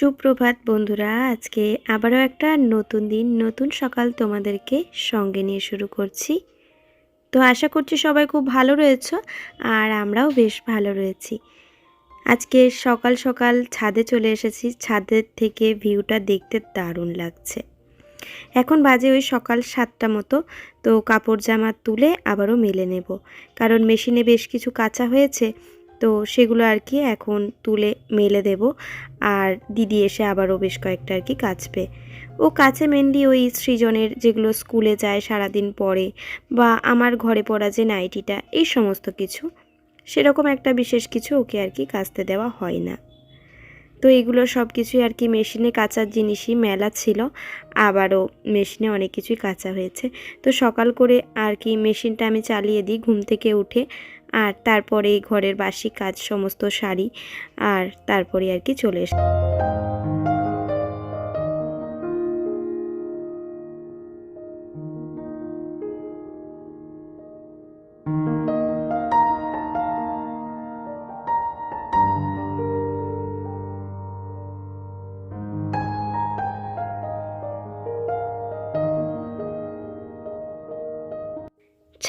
সুপ্রভাত বন্ধুরা, আজকে আবারও একটা নতুন দিন, নতুন সকাল তোমাদেরকে সঙ্গে নিয়ে শুরু করছি। তো আশা করছি সবাই খুব ভালো রয়েছে আর আমরাও বেশ ভালো রয়েছি। আজকে সকাল সকাল ছাদে চলে এসেছি ছাদের থেকে ভিউটা দেখতে দারুণ লাগছে। এখন বাজে ওই সকাল সাতটা মতো, তো কাপড় জামা তুলে আবারও মেলে নেব। কারণ মেশিনে বেশ কিছু কাঁচা হয়েছে তো সেগুলো আর কি এখন তুলে মেলে দেব। আর দিদি এসে আবারও বেশ কয়েকটা আর কি কাচবে ও কাছে মেনলি ওই সৃজনের যেগুলো স্কুলে যায় সারাদিন পরে বা আমার ঘরে পড়া যে নাইটিটা এই সমস্ত কিছু। সেরকম একটা বিশেষ কিছু ওকে আর কি কাচতে দেওয়া হয় না। তো এগুলো সব কিছুই আর কি মেশিনে কাচার জিনিসই মেলা ছিল। আবারও মেশিনে অনেক কিছুই কাঁচা হয়েছে। তো সকাল করে আর কি মেশিনটা আমি চালিয়ে দিই ঘুম থেকে উঠে। আর তারপরে ঘরের বাসি কাজ সমস্ত সারি আর তারপরে আর কি চলে এসে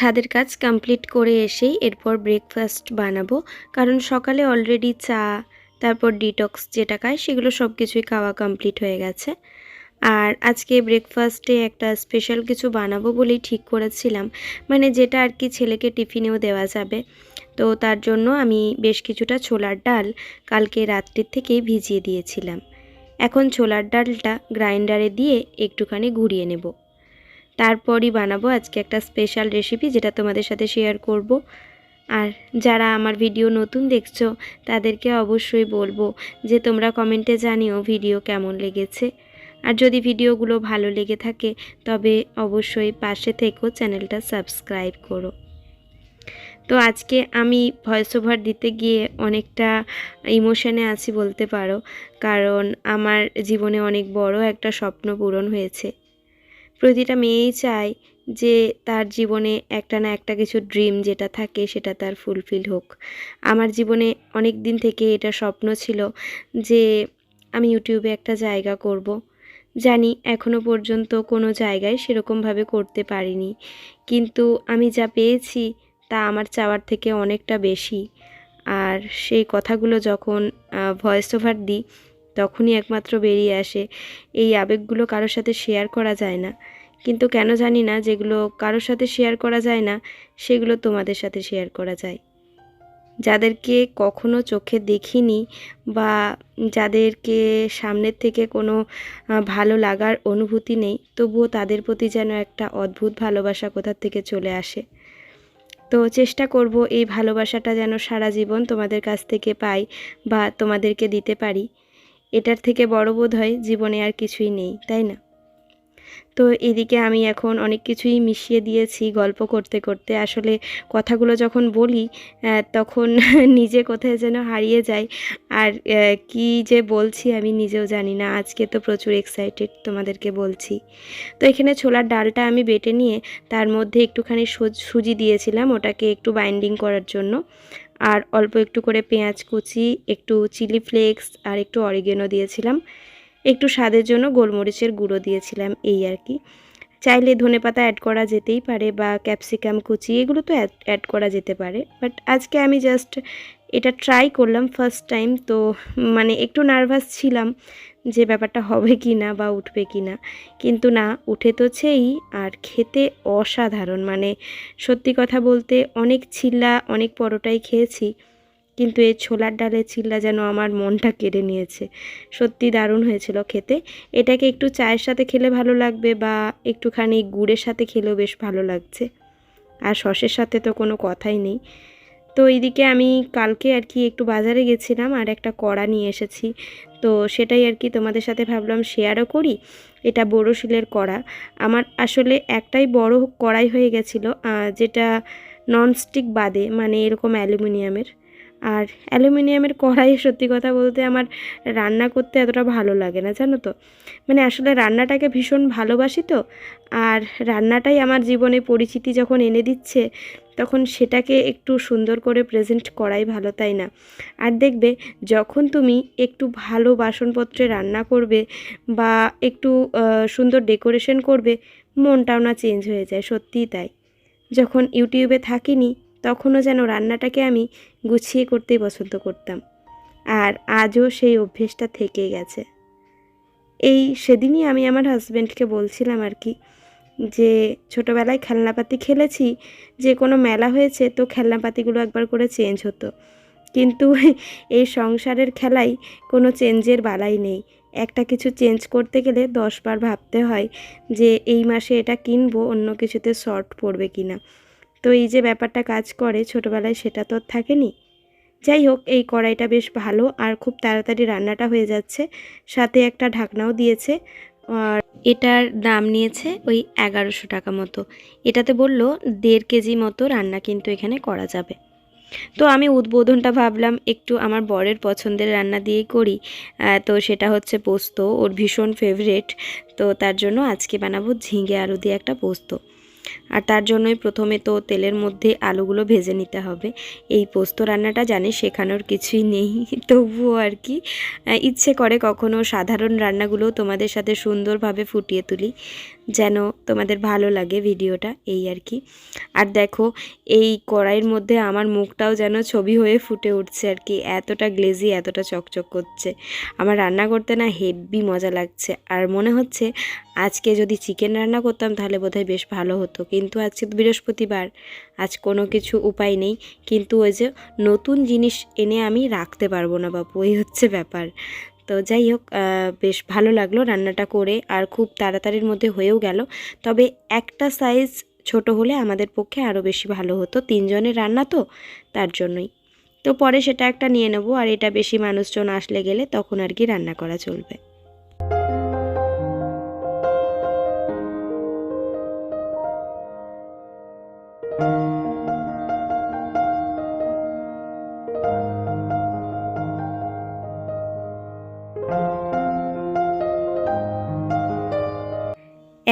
ছাদের কাজ কমপ্লিট করে এসেই এরপর ব্রেকফাস্ট বানাবো। কারণ সকালে অলরেডি চা, তারপর ডিটক্স যেটা খায় সেগুলো সব কিছুই খাওয়া কমপ্লিট হয়ে গেছে। আর আজকে ব্রেকফাস্টে একটা স্পেশাল কিছু বানাবো বলেই ঠিক করেছিলাম। মানে যেটা আর কি ছেলেকে টিফিনেও দেওয়া যাবে। তো তার জন্য আমি বেশ কিছুটা ছোলার ডাল কালকে রাত্রির থেকেই ভিজিয়ে দিয়েছিলাম। এখন ছোলার ডালটা গ্রাইন্ডারে দিয়ে একটুখানি ঘুরিয়ে নেব। তারপরই বানাবো আজকে একটা স্পেশাল রেসিপি যেটা তোমাদের সাথে শেয়ার করব। আর যারা আমার ভিডিও নতুন দেখছ, তাদেরকে অবশ্যই বলব যে তোমরা কমেন্টে জানিও ভিডিও কেমন লেগেছে। আর যদি ভিডিওগুলো ভালো লেগে থাকে, তবে অবশ্যই পাশে থেকেও চ্যানেলটা সাবস্ক্রাইব করো। তো আজকে আমি ভয়েস ওভার দিতে গিয়ে অনেকটা ইমোশনে আছি বলতে পারো, কারণ আমার জীবনে অনেক বড় একটা স্বপ্ন পূরণ হয়েছে। প্রতিটা মেয়েই চায় যে তার জীবনে একটা না একটা কিছু ড্রিম যেটা থাকে সেটা তার ফুলফিল হোক। আমার জীবনে অনেক দিন থেকে এটা স্বপ্ন ছিল যে আমি ইউটিউবে একটা জায়গা করব। জানি এখনও পর্যন্ত কোনো জায়গায় সেরকমভাবে করতে পারিনি। কিন্তু আমি যা পেয়েছি তা আমার চাওয়ার থেকে অনেকটা বেশি। আর সেই কথাগুলো যখন ভয়েস ওভার দিই তখনই একমাত্র বেরিয়ে আসে। এই আবেগগুলো কারোর সাথে শেয়ার করা যায় না। কিন্তু কেন জানি না যেগুলো কারোর সাথে শেয়ার করা যায় না, সেগুলো তোমাদের সাথে শেয়ার করা যায়। যাদেরকে কখনো চোখে দেখিনি বা যাদেরকে সামনের থেকে কোনো ভালো লাগার অনুভূতি নেই, তবুও তাদের প্রতি যেন একটা অদ্ভুত ভালোবাসা কোথার থেকে চলে আসে। তো চেষ্টা করব এই ভালোবাসাটা যেন সারা জীবন তোমাদের কাছ থেকে পাই বা তোমাদেরকে দিতে পারি। এটার থেকে বড় বোধ হয় জীবনে আর কিছুই নেই, তাই না? তো এদিকে আমি এখন অনেক কিছুই মিশিয়ে দিয়েছি গল্প করতে করতে। আসলে কথাগুলো যখন বলি তখন নিজে কোথায় যেন হারিয়ে যাই। আর কি যে বলছি আমি নিজেও জানি না। আজকে তো প্রচুর এক্সাইটেড তোমাদেরকে বলছি। তো এখানে ছোলার ডালটা আমি বেটে নিয়ে তার মধ্যে একটুখানি সুজি দিয়েছিলাম। ওটাকে একটু বাইন্ডিং করার জন্য। আর অল্প একটু করে পেঁয়াজ কুচি, একটু চিলি ফ্লেক্স আর একটু অরিগেনো দিয়েছিলাম। একটু স্বাদের জন্য গোলমরিচের গুঁড়ো দিয়েছিলাম, এই আর কি। চাইলে ধনে পাতা অ্যাড করা যেতেই পারে বা ক্যাপসিকাম কুচি, এগুলো তো অ্যাড করা যেতে পারে। বাট আজকে আমি জাস্ট এটা ট্রাই করলাম ফার্স্ট টাইম তো মানে একটু নার্ভাস ছিলাম যে ব্যাপারটা হবে কি না বা উঠবে কি না কিন্তু না, উঠে তো ছেই, আর খেতে অসাধারণ। মানে সত্যি কথা বলতে অনেক ছিল্লা অনেক পরোটাই খেয়েছি। কিন্তু এই ছোলার ডালের চিল্লা যেন আমার মনটা কেড়ে নিয়েছে। সত্যি দারুণ হয়েছিল খেতে। এটাকে একটু চায়ের সাথে খেলে ভালো লাগবে বা একটুখানি গুড়ের সাথে খেলেও বেশ ভালো লাগছে। আর সসের সাথে তো কোনো কথাই নেই। তো এইদিকে আমি কালকে আর কি একটু বাজারে গেছিলাম আর একটা কড়া নিয়ে এসেছি। তো সেটাই আর কি তোমাদের সাথে ভাবলাম শেয়ারও করি। এটা বড়ো শিলের কড়া। আমার আসলে একটাই বড় কড়াই হয়ে গেছিল যেটা ননস্টিক বাদে মানে এরকম অ্যালুমিনিয়ামের। আর অ্যালুমিনিয়ামের কড়াই সত্যি কথা বলতে আমার রান্না করতে এতটা ভালো লাগে না, জানো তো? মানে আসলে রান্নাটাকে ভীষণ ভালোবাসি তো, আর রান্নাটাই আমার জীবনে পরিচিতি যখন এনে দিচ্ছে, তখন সেটাকে একটু সুন্দর করে প্রেজেন্ট করাই ভালো, তাই না? আর দেখবে যখন তুমি একটু ভালো বাসনপত্রে রান্না করবে বা একটু সুন্দর ডেকোরেশন করবে, মনটাও না চেঞ্জ হয়ে যায়, সত্যিই তাই। যখন ইউটিউবে থাকিনি তখনও যেন রান্নাটাকে আমি গুছিয়ে করতেই পছন্দ করতাম। আর আজও সেই অভ্যেসটা থেকে গেছে। এই সেদিনই আমি আমার হাজব্যান্ডকে বলছিলাম আর কি যে, ছোটোবেলায় খেলনাপাতি খেলেছি, যে কোনো মেলা হয়েছে তো খেলনাপাতিগুলো একবার করে চেঞ্জ হতো। কিন্তু এই সংসারের খেলায় কোনো চেঞ্জের বালাই নেই। একটা কিছু চেঞ্জ করতে গেলে দশবার ভাবতে হয় যে, এই মাসে এটা কিনবো, অন্য কিছুতে শর্ট পড়বে কি না তো এই যে ব্যাপারটা কাজ করে ছোটোবেলায় সেটা তো থাকেনি। যাই হোক, এই কড়াইটা বেশ ভালো আর খুব তাড়াতাড়ি রান্নাটা হয়ে যাচ্ছে। সাথে একটা ঢাকনাও দিয়েছে আর এটার দাম নিয়েছে ওই এগারোশো টাকা মতো। এটাতে বলল, দেড় কেজি মতো রান্না কিন্তু এখানে করা যাবে। তো আমি উদ্বোধনটা ভাবলাম, একটু আমার বরের পছন্দের রান্না দিয়েই করি। তো সেটা হচ্ছে পোস্ত, ওর ভীষণ ফেভারেট তো তার জন্য আজকে বানাবো ঝিঙে আলু দিয়ে একটা পোস্ত। আর তার জন্যই প্রথমে তো তেলের মধ্যে আলুগুলো ভেজে নিতে হবে। এই পোস্ত রান্নাটা জানি শেখানোর কিছুই নেই, তবুও আর কি। ইচ্ছে করে কখনো সাধারণ রান্নাগুলো তোমাদের সাথে সুন্দরভাবে ফুটিয়ে তুলি। যেন তোমাদের ভালো লাগে ভিডিওটা, এই আর কি। আর দেখো, এই কড়াইয়ের মধ্যে আমার মুখটাও যেন ছবি হয়ে ফুটে উঠছে আর কি, এতটা গ্লেজি এতটা চকচক করছে। আমার রান্না করতে না হেভি মজা লাগছে। আর মনে হচ্ছে আজকে যদি চিকেন রান্না করতাম তাহলে বোধহয় বেশ ভালো হতো। কিন্তু আজকে বৃহস্পতিবার, আজ কোনো কিছু উপায় নেই। কিন্তু ওই যে নতুন জিনিস এনে আমি রাখতে পারব না বাপু, এই হচ্ছে ব্যাপার। তো যাই হোক বেশ ভালো লাগল রান্নাটা করে আর খুব তাড়াতাড়ির মধ্যে হয়েও গেল। তবে একটা সাইজ ছোট হলে আমাদের পক্ষে আরও বেশি ভালো হতো, তিনজনের রান্না তো তার জন্যই। তো পরে সেটা একটা নিয়ে নেব, আর এটা বেশি মানুষজন আসলে গেলে তখন আর কি রান্না করা চলবে।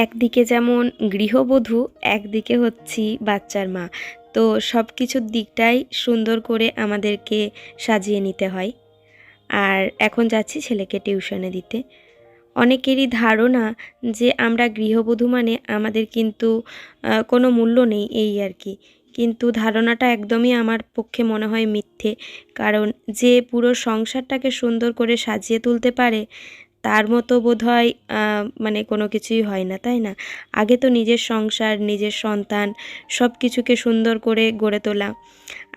একদিকে যেমন গৃহবধূ, একদিকে হচ্ছি বাচ্চার মা। তো সব কিছুর দিকটাই সুন্দর করে আমাদেরকে সাজিয়ে নিতে হয়। আর এখন যাচ্ছি ছেলেকে টিউশনে দিতে। অনেকেরই ধারণা যে আমরা গৃহবধূ মানে আমাদের কিন্তু কোনো মূল্য নেই এই আর কি। কিন্তু ধারণাটা একদমই আমার পক্ষে মনে হয় মিথ্যে। কারণ যে পুরো সংসারটাকে সুন্দর করে সাজিয়ে তুলতে পারে তার মতো বোধহয় আহ, মানে কোনো কিছুই হয় না তাই না? আগে তো নিজের সংসার নিজের সন্তান সব কিছুকে সুন্দর করে গড়ে তোলা।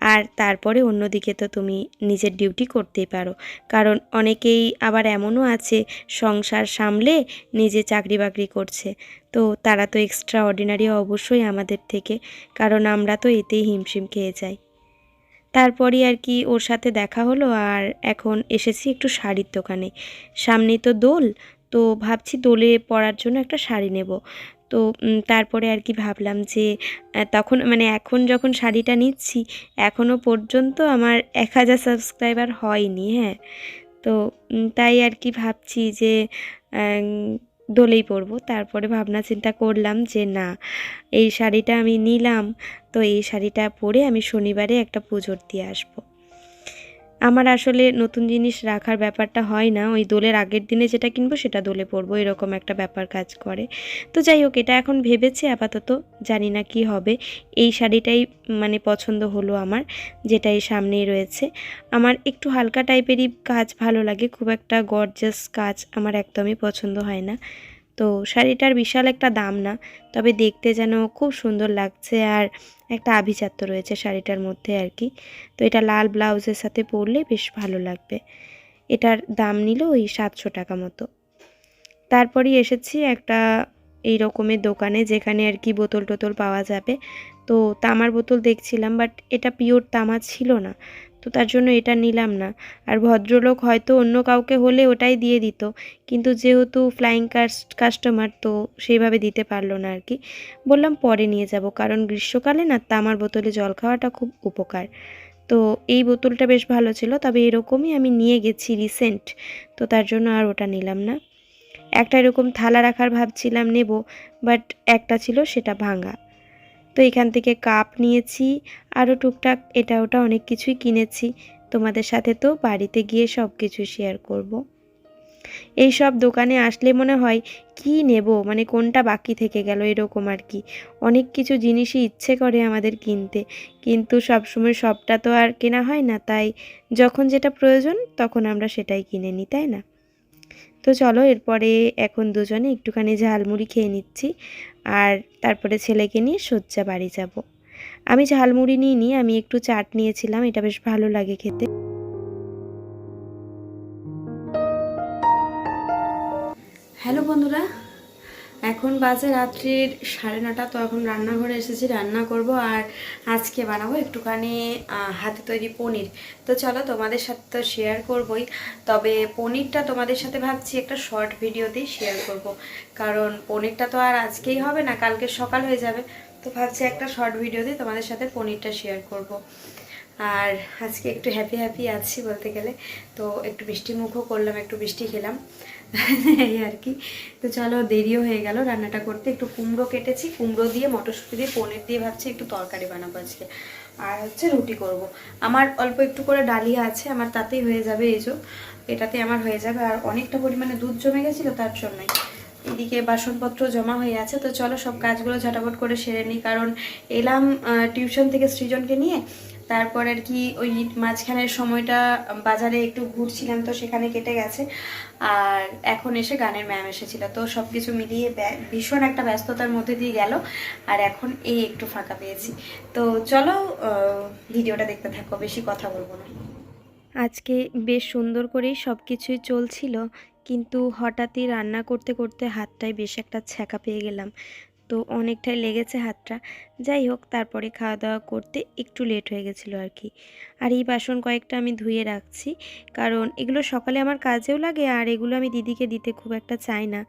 আর তারপরে অন্যদিকে তো তুমি নিজের ডিউটি করতেই পারো। কারণ অনেকেই আবার এমনও আছে সংসার সামলে নিজে চাকরি বাকরি করছে। তো তারা তো এক্সট্রা অর্ডিনারি অবশ্যই আমাদের থেকে কারণ আমরা তো এতেই হিমশিম খেয়ে যাই। তারপরই আর কি ওর সাথে দেখা হলো আর এখন এসেছি একটু শাড়ির দোকানে। সামনেই তো দোল, তো ভাবছি দোলে পরার জন্য একটা শাড়ি নেব। তো তারপরে আর কি ভাবলাম যে তখন মানে এখন যখন শাড়িটা নিচ্ছি এখনও পর্যন্ত আমার এক হাজার সাবস্ক্রাইবার হয়নি হ্যাঁ। তো তাই আর কি ভাবছি যে দোলেই পরবো। তারপরে ভাবনা চিন্তা করলাম যে, না, এই শাড়িটা আমি নিলাম তো এই শাড়িটা পরে আমি শনিবারে একটা পুজোর দিয়ে আসব। আমার আসলে নতুন জিনিস রাখার ব্যাপারটা হয় না। ওই দোলের আগের দিনে যেটা কিনবো সেটা দোলে পরবো, এরকম একটা ব্যাপার কাজ করে। তো যাই হোক, এটা এখন ভেবেছি, আপাতত জানি না কি হবে। এই শাড়িটাই মানে পছন্দ হলো আমার যেটা এই সামনেই রয়েছে। আমার একটু হালকা টাইপেরই কাজ ভালো লাগে, খুব একটা গর্জাস কাজ আমার একদমই পছন্দ হয় না। তো শাড়িটার বিশাল একটা দাম না, তবে দেখতে যেন খুব সুন্দর লাগছে আর একটা আভিজাত্য রয়েছে শাড়িটার মধ্যে আর কি। তো এটা লাল ব্লাউজের সাথে পরলে বেশ ভালো লাগবে। এটার দাম নিল ওই সাতশো টাকা মতো। তারপরই এসেছি একটা এই রকমের দোকানে যেখানে আর কি বোতল টোতল পাওয়া যাবে। তো তামার বোতল দেখছিলাম, বাট এটা পিওর তামা ছিল না। তো তার জন্য এটা নিলাম না। আর ভদ্রলোক হয়তো অন্য কাউকে হলে ওটাই দিয়ে দিত। কিন্তু যেহেতু ফ্লাইং কাস্ট কাস্টমার তো সেইভাবে দিতে পারল না আর কি বললাম, পরে নিয়ে যাব। কারণ গ্রীষ্মকালে না তামার বোতলে জল খাওয়াটা খুব উপকার। তো এই বোতলটা বেশ ভালো ছিল। তবে এরকমই আমি নিয়ে গেছি রিসেন্ট তো তার জন্য আর ওটা নিলাম না। একটা এরকম থালা রাখার ভাবছিলাম নেব বাট একটা ছিল সেটা ভাঙা। তো এখান থেকে কাপ নিয়েছি, আরও টুকটাক এটা ওটা অনেক কিছুই কিনেছি। তোমাদের সাথে তো বাড়িতে গিয়ে সব কিছু শেয়ার করব। এই সব দোকানে আসলে মনে হয় কি নেব? মানে কোনটা বাকি থেকে গেল এরকম আর কি। অনেক কিছু জিনিসই ইচ্ছে করে আমাদের কিনতে। কিন্তু সবসময় সবটা তো আর কেনা হয় না, তাই যখন যেটা প্রয়োজন তখন আমরা সেটাই কিনে নিই, তাই না? তো চলো এরপরে এখন দুজনে একটুখানি ঝালমুড়ি খেয়ে নিচ্ছি। আর তারপরে ছেলেকে নিয়ে শয্যা বাড়ি যাব। আমি ঝালমুড়ি নিইনি আমি একটু চাট নিয়েছিলাম, এটা বেশ ভালো লাগে খেতে। হ্যালো বন্ধুরা এখন বাজে রাত্রির সাড়ে নটা, তো এখন রান্নাঘরে এসেছি, রান্না করব আর আজকে বানাবো একটুখানি হাতে তৈরি পনির। তো চলো তোমাদের সাথে তো শেয়ার করবই, তবে পনিরটা তোমাদের সাথে ভাবছি একটা শর্ট ভিডিওতেই শেয়ার করব। কারণ পনিরটা তো আর আজকেই হবে না, কালকে সকাল হয়ে যাবে। তো ভাবছি একটা শর্ট ভিডিওতে তোমাদের সাথে পনিরটা শেয়ার করব। আর আজকে একটু হ্যাপি হ্যাপি আছি বলতে গেলে। তো একটু বৃষ্টি মুখও করলাম, একটু বৃষ্টি খেলাম। এই আর কি। তো চলো, দেরিও হয়ে গেল রান্নাটা করতে। একটু কুমড়ো কেটেছি, কুমড়ো দিয়ে, মটরশুঁটি দিয়ে, পনির দিয়ে ভাবছি একটু তরকারি বানাবো আজকে। আর হচ্ছে রুটি করব। আমার অল্প একটু করে ডালিয়া আছে, আমার তাতেই হয়ে যাবে এই এটাতে আমার হয়ে যাবে। আর অনেকটা পরিমাণে দুধ জমে গেছিল, তার জন্যই। এদিকে বাসনপত্র জমা হয়ে আছে। তো চলো সব কাজগুলো ঝটাপট করে সেরে নিই, কারণ এলাম টিউশন থেকে সৃজনকে নিয়ে। তারপর আর কি ওই মাঝখানের সময়টা বাজারে একটু ঘুরছিলাম তো সেখানে কেটে গেছে। আর এখন এসে গানের ম্যাম এসেছিল। তো সব কিছু মিলিয়ে ভীষণ একটা ব্যস্ততার মধ্যে দিয়ে গেল। আর এখন এই একটু ফাঁকা পেয়েছি। তো চলো ভিডিওটা দেখতে থাকো, বেশি কথা বলব না। আজকে বেশ সুন্দর করেই সব কিছুই চলছিল, কিন্তু হঠাৎই রান্না করতে করতে হাতটায় বেশ একটা ছ্যাঁকা পেয়ে গেলাম। তো অনেকটাই লেগেছে হাতটা। যাই হোক, তারপরে খাওয়া দাওয়া করতে একটু লেট হয়ে গেছিল আর কি। আর এই বাসন কয়েকটা আমি ধুয়ে রাখছি, কারণ এগুলো সকালে আমার কাজেও লাগে আর এগুলো আমি দিদিকে দিতে খুব একটা চাই না।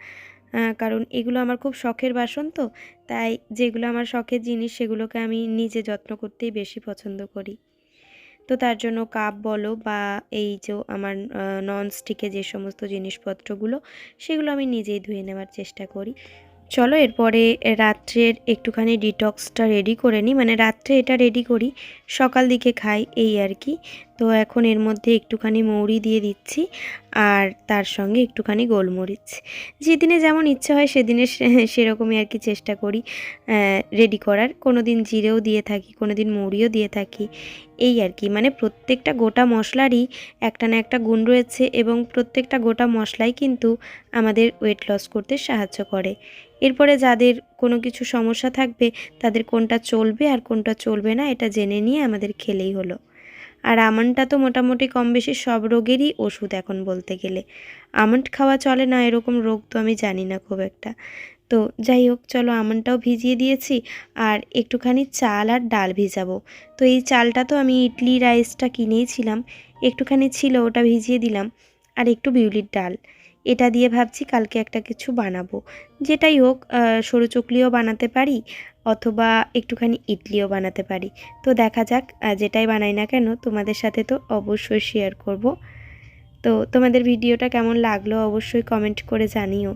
কারণ এগুলো আমার খুব শখের বাসন তো, তাই যেগুলো আমার শখের জিনিস সেগুলোকে আমি নিজে যত্ন করতেই বেশি পছন্দ করি। তো তার জন্য কাপ বলো বা এই যে আমার নন স্টিকে যে সমস্ত জিনিসপত্রগুলো, সেগুলো আমি নিজেই ধুয়ে নেওয়ার চেষ্টা করি। চলো এরপরে রাত্রের একটুখানি ডিটক্সটা রেডি করে নিই মানে রাত্রে এটা রেডি করি, সকাল দিকে খাই, এই আর কি। তো এখন এর মধ্যে একটুখানি মৌরি দিয়ে দিচ্ছি আর তার সঙ্গে একটুখানি গোলমরিচ। যেদিনে যেমন ইচ্ছে হয় সেদিনে সেরকমই আর কি চেষ্টা করি রেডি করার। কোনো দিন জিরেও দিয়ে থাকি কোনো দিন মৌরিও দিয়ে থাকি। এই আর কি। মানে প্রত্যেকটা গোটা মশলারই একটা না একটা গুণ রয়েছে এবং প্রত্যেকটা গোটা মশলাই কিন্তু আমাদের ওয়েট লস করতে সাহায্য করে। এরপরে যাদের কোনো কিছু সমস্যা থাকবে, তাদের কোনটা চলবে আর কোনটা চলবে না, এটা জেনে নিয়ে আমাদের খেলেই হলো। আর আমন্ডটা তো মোটামুটি কম বেশি সব রোগেরই ওষুধ এখন বলতে গেলে। আমন্ড খাওয়া চলে না, এরকম রোগ তো আমি জানি না খুব একটা। তো যাই হোক, চলো আমন্ডটাও ভিজিয়ে দিয়েছি আর একটুখানি চাল আর ডাল ভিজাবো। তো এই চালটা তো আমি ইডলি, রাইসটা কিনেইছিলাম, একটুখানি ছিল, ওটা ভিজিয়ে দিলাম। আর একটু বিউলির ডাল, এটা দিয়ে ভাবছি কালকে একটা কিছু বানাবো। যেটাই হোক সরু চকলিও বানাতে পারি অথবা একটুখানি ইডলিও বানাতে পারি। তো দেখা যাক যেটাই বানাই না কেন, তোমাদের সাথে তো অবশ্যই শেয়ার করব। তো তোমাদের ভিডিওটা কেমন লাগল অবশ্যই কমেন্ট করে জানিও।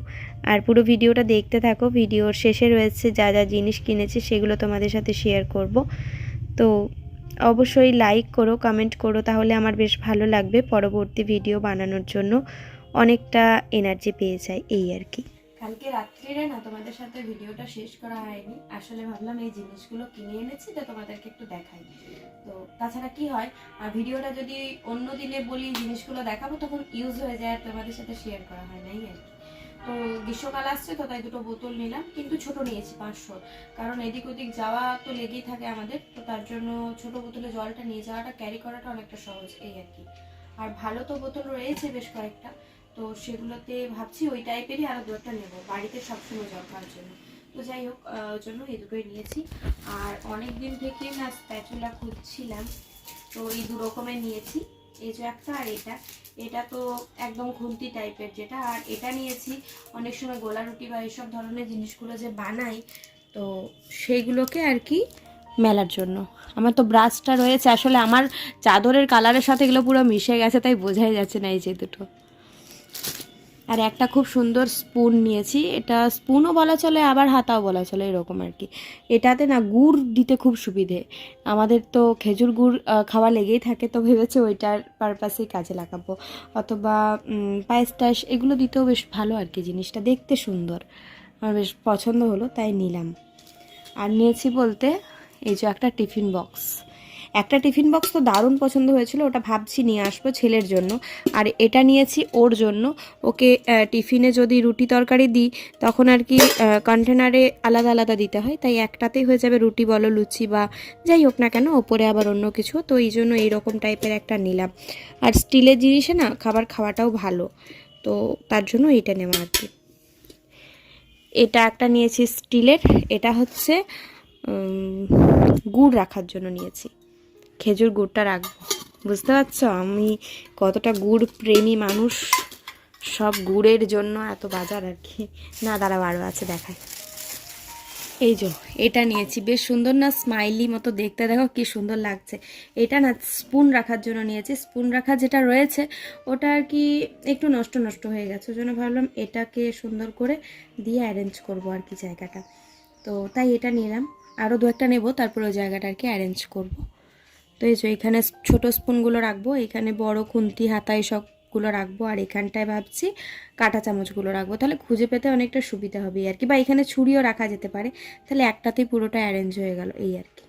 আর পুরো ভিডিওটা দেখতে থাকো, ভিডিওর শেষে রয়েছে যা যা জিনিস কিনেছি সেগুলো তোমাদের সাথে শেয়ার করব। তো অবশ্যই লাইক করো কমেন্ট করো, তাহলে আমার বেশ ভালো লাগবে পরবর্তী ভিডিও বানানোর জন্য। অনেকটা এনার্জি পেয়ে যায়, এই আর কি। কালকে রাত্রিরে না তোমাদের সাথে ভিডিওটা শেষ করা হয়নি। আসলে ভাবলাম এই জিনিসগুলো কিনে এনেছি, তো তোমাদেরকে একটু দেখাই। তো তাছাড়া কি হয়, আর ভিডিওটা যদি অন্য দিনে বলি জিনিসগুলো দেখাবো, তখন ইউজ হয়ে যায় আর তোমাদের সাথে শেয়ার করা হয় নাই আর কি। তো গ্রীষ্মকাল আসছে, তো তাই দুটো বোতল নিলাম, কিন্তু ছোট নিয়েছি, পাঁচশো। কারণ এদিক ওদিক যাওয়া তো লেগেই থাকে আমাদের, তো তার জন্য ছোট বোতলে জলটা নিয়ে যাওয়াটা ক্যারি করাটা অনেকটা সহজ, এই আর কি। আর ভালো তো বোতল রয়েছে বেশ কয়েকটা তো সেগুলোতে ভাবছি ওই টাইপেরই আরও দু একটা নেব, বাড়িতে সবসময় জল খাওয়ার জন্য। তো যাই হোক জন্য এই দুটোই নিয়েছি। আর অনেক দিন থেকে না স্প্যাচুলা খুঁজছিলাম, তো এই দু রকমের নিয়েছি। এই যে একটা আর এটা। এটা তো একদম খুন্তি টাইপের যেটা। আর এটা নিয়েছি, অনেক সময় গোলা রুটি বা এইসব ধরনের জিনিসগুলো যে বানাই, তো সেইগুলোকে আর কি মেলার জন্য। আমার তো ব্রাশটা রয়েছে। আসলে আমার চাদরের কালারের সাথে এগুলো পুরো মিশে গেছে, তাই বোঝাই যাচ্ছে না এই যে দুটো। আর একটা খুব সুন্দর স্পুন নিয়েছি। এটা স্পুনও বলা চলে, আবার হাতাও বলা চলে, এরকম আর কি। এটাতে না গুড় দিতে খুব সুবিধে। আমাদের তো খেজুর গুড় খাওয়া লেগেই থাকে, তো ভেবেছে ওইটার পারপাসেই কাজে লাগাবো। অথবা পায়েস টায়েস এগুলো দিতেও বেশ ভালো আর কি জিনিসটা, দেখতে সুন্দর। আমার বেশ পছন্দ হলো, তাই নিলাম। আর নিয়েছি বলতে, এই যে একটা টিফিন বক্স। একটা টিফিন বক্স তো দারুণ পছন্দ হয়েছিল, ওটা ভাবছি নিয়ে আসব ছেলের জন্য। আর এটা নিয়েছি ওর জন্য। ওকে টিফিনে যদি রুটি তরকারি দিই, তখন আর কি কন্টেনারে আলাদা আলাদা দিতে হয়। তাই একটাতেই হয়ে যাবে রুটি বলো, লুচি বা যাই হোক না কেন, ওপরে আবার অন্য কিছু। তো এই জন্য এইরকম টাইপের একটা নিলাম। আর স্টিলের জিনিসে না, খাবার খাওয়াটাও ভালো। তো তার জন্য এইটা নেওয়া আর কি। এটা একটা নিয়েছি স্টিলের। এটা হচ্ছে গুড় রাখার জন্য নিয়েছি। খেজুর গুড়টা রাখব। বুঝতে পারছ? আমি কতটা গুড় প্রেমী মানুষ। সব গুড়ের জন্য এত বাজার আর কি। না দাঁড়া আরও আছে দেখায় এই যে, এটা নিয়েছি। বেশ সুন্দর না? স্মাইলি মতো দেখতে। দেখো কি সুন্দর লাগছে। এটা না স্পুন রাখার জন্য নিয়েছি। স্পুন রাখা যেটা রয়েছে, ওটা আর কি একটু নষ্ট নষ্ট হয়ে গেছে। ওই জন্য ভাবলাম এটাকে সুন্দর করে দিয়ে অ্যারেঞ্জ করব আর কি জায়গাটা। তো তাই এটা নিলাম। আরও দু একটা নেব, তারপর ওই জায়গাটা আর কি অ্যারেঞ্জ করব। তো এই যে এখানে ছোট স্পুনগুলো রাখব, এখানে বড় খুন্তি, হাতা এসবগুলো রাখব, আর এখানটায় ভাবছি কাঁটা চামচগুলো রাখব। তাহলে খুঁজে পেতে অনেকটা সুবিধা হবে আর কি। বা এখানে ছুরিও রাখা যেতে পারে। তাহলে একটাতেই পুরোটা অ্যারেঞ্জ হয়ে গেল এই আর কি।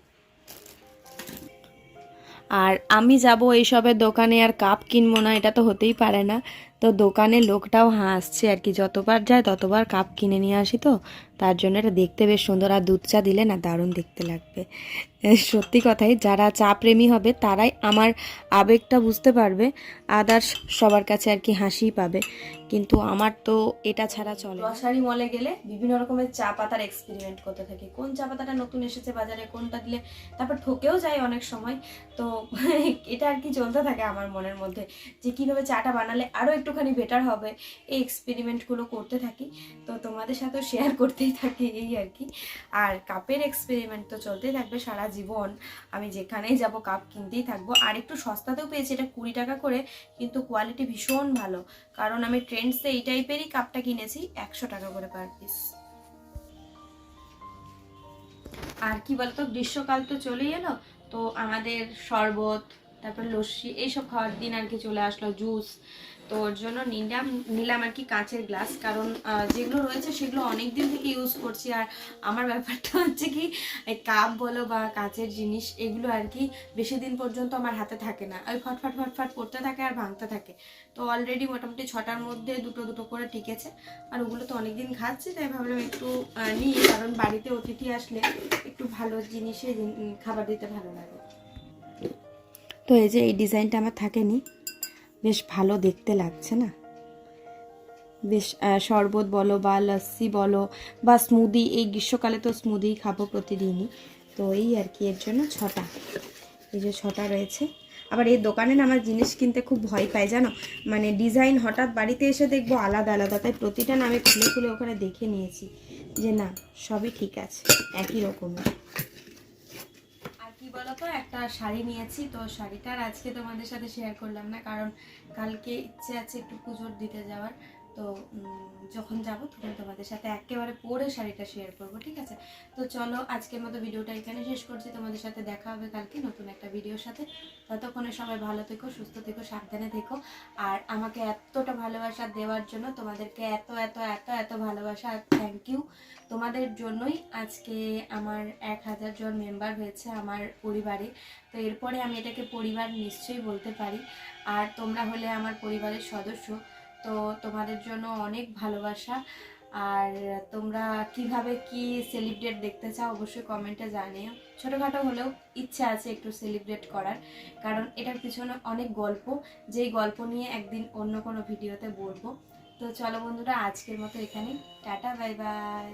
আর আমি যাব এইসবের দোকানে, আর কাপ কিনবো না, এটা তো হতেই পারে না। তো দোকানে লোকটাও হাসছে আর কি। যতবার যায় ততবার কাপ কিনে নিয়ে আসি তো। তার জন্য এটা দেখতে বেশ সুন্দর। আর দুধ চা দিলে না দারুণ দেখতে লাগবে। সত্যি কথাই যারা চা প্রেমী হবে তারাই আমার আবেগটা বুঝতে পারবে। আদার্স সবার কাছে আর কি হাসিই পাবে। কিন্তু আমার তো এটা ছাড়া চলে গ্রসারি মলে গেলে বিভিন্ন রকমের চা পাতার এক্সপেরিমেন্ট করতে থাকি। কোন চা পাতাটা নতুন এসেছে বাজারে, কোনটা দিলে? তারপর ঠকেও যায় অনেক সময়। তো এটা আর কি চলতে থাকে আমার মনের মধ্যে। যে কীভাবে চাটা বানালে আরও একটুখানি বেটার হবে এই এক্সপেরিমেন্টগুলো করতে থাকি। তো তোমাদের সাথেও শেয়ার করতেই থাকি এই আর কি। আর কাপের এক্সপেরিমেন্ট তো চলতেই থাকবে সারা জীবন। আমি যেখানেই যাব কাপ কিনতেই থাকব। আর একটু সস্তাতেও পেয়েছি, এটা কুড়ি টাকা করে, কিন্তু কোয়ালিটি ভীষণ ভালো। কারণ আমি ট্রেন্ডসে এই টাইপেরই কাপটা কিনেছি, একশো টাকা করে পার পিস আর কি বলতো, গ্রীষ্মকাল তো চলেই এলো। তো আমাদের শরবত, তারপর লস্যি, এইসব খাওয়ার দিন আর কি চলে আসলো, জুস। তো ওর জন্য নিলাম নিলাম আর কি কাঁচের গ্লাস। কারণ যেগুলো রয়েছে সেগুলো অনেক দিন থেকে ইউজ করছি। আর আমার ব্যাপারটা হচ্ছে কি কাপ বলো বা কাঁচের জিনিস, এগুলো আর কি বেশি দিন পর্যন্ত আমার হাতে থাকে না। ওই ফটফট ফটফট পড়তে থাকে আর ভাঙতে থাকে। তো অলরেডি মোটামুটি ছটার মধ্যে দুটো দুটো করে টিকেছে আর ওগুলো তো অনেকদিন খাচ্ছি, তাই ভাবলাম একটু নিই। কারণ বাড়িতে অতিথি আসলে একটু ভালো জিনিসে খাবার দিতে ভালো লাগে। তো এই যে এই ডিজাইনটা আমার থাকেনি। বেশ ভালো দেখতে লাগছে না? বেশ শরবত বলো বা লস্যি বলো বা স্মুদি এই গ্রীষ্মকালে তো স্মুদি খাব প্রতিদিনই। তো এই আর কি, এর জন্য ছটা। এই যে ছটা রয়েছে। আবার এই দোকানে না আমার জিনিস কিনতে খুব ভয় পাই জানো? মানে ডিজাইন হঠাৎ বাড়িতে এসে দেখব আলাদা আলাদা, তাই প্রতিটা নামে খুলে খুলে ওখানে দেখে নিয়েছি যে না, সবই ঠিক আছে, একই রকমের। বলতো একটা শাড়ি নিয়েছি। তো শাড়িটা আজকে তোমাদের সাথে শেয়ার করলাম না, কারণ কালকে ইচ্ছে আছে একটু পুজোর দিতে যাওয়ার। তো যখন যাব তখন তোমাদের সাথে একেবারে পরে শাড়িটা শেয়ার করব, ঠিক আছে? তো চলো, আজকের মতো ভিডিওটা এখানে শেষ করছি। তোমাদের সাথে দেখা হবে কালকে নতুন একটা ভিডিওর সাথে। ততক্ষণে সবাই ভালো থেকো, সুস্থ থেকো, সাবধানে থেকো। আর আমাকে এতটা ভালোবাসা দেওয়ার জন্য তোমাদেরকে এত এত এত এত ভালোবাসা থ্যাংক ইউ তোমাদের জন্যই। আজকে আমার এক হাজার জন মেম্বার হয়েছে আমার পরিবারে। তো এরপরে আমি এটাকে পরিবার নিশ্চয়ই বলতে পারি। আর তোমরা হলে আমার পরিবারের সদস্য। তো তোমাদের জন্য অনেক ভালোবাসা। আর তোমরা কীভাবে কি সেলিব্রেট দেখতে চাও অবশ্যই কমেন্টে জানিও। ছোটোখাটো হলেও ইচ্ছা আছে একটু সেলিব্রেট করার, কারণ এটার পিছনে অনেক গল্প, যেই গল্প নিয়ে একদিন অন্য কোনো ভিডিওতে বলব। তো চলো বন্ধুরা, আজকের মতো এখানেই। Tata, bye bye.